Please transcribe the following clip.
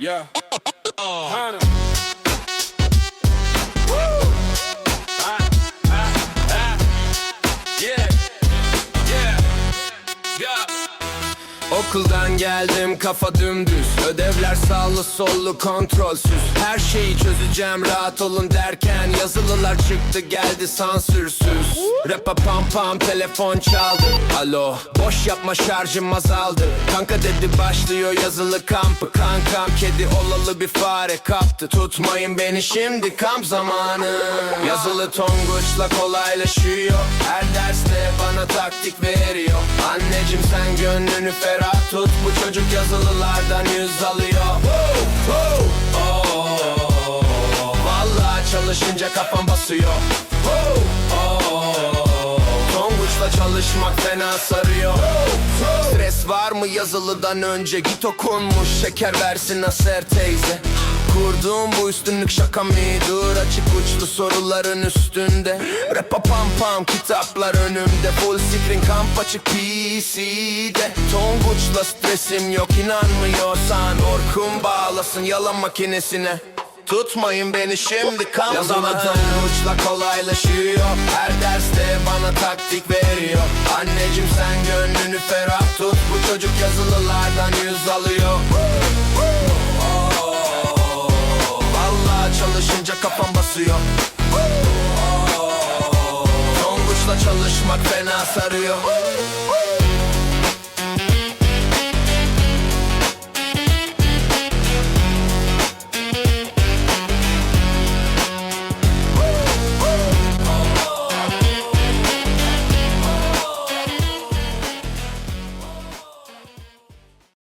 Yeah. Ah, ah, ah. Okuldan geldim kafa dümdüz Ödevler sağlı sollu kontrolsüz Her şeyi çözeceğim rahat olun derken Yazılılar çıktı geldi sansürsüz Rapa pam pam telefon çaldı. Alo boş yapma şarjım azaldı. Kanka dedi başlıyor yazılı kampı. Kankam kedi olalı bir fare kaptı. Tutmayın beni şimdi kamp zamanı. Yazılı tonguçla kolaylaşıyor. Her derste bana taktik veriyor. Anneciğim sen gönlünü ferah tut. Bu çocuk yazılılardan yüz alıyor. Woo, woo, oh. Vallahi çalışınca kafam basıyor çalışmak fena sarıyor. Stres var mı? Yazılıdan önce Git okunmuş. Şeker versin Aser teyze. Kurduğum bu üstünlük şaka mı? Dur açık uçlu soruların üstünde. Rapa pam pam kitaplar önümde. Full screen kamp açık PC'de Tonguçla stresim yok inanmıyorsan Orkun bağlasın yalan makinesine Tutmayın beni şimdi kamp Yazamadan uçla kolaylaşıyor. Her derste bana taktik veriyor. Anneciğim sen gönlünü ferah tut. Bu çocuk yazılılardan yüz alıyor. Vallahi çalışınca kafam basıyor. Tonguçla çalışmak fena sarıyor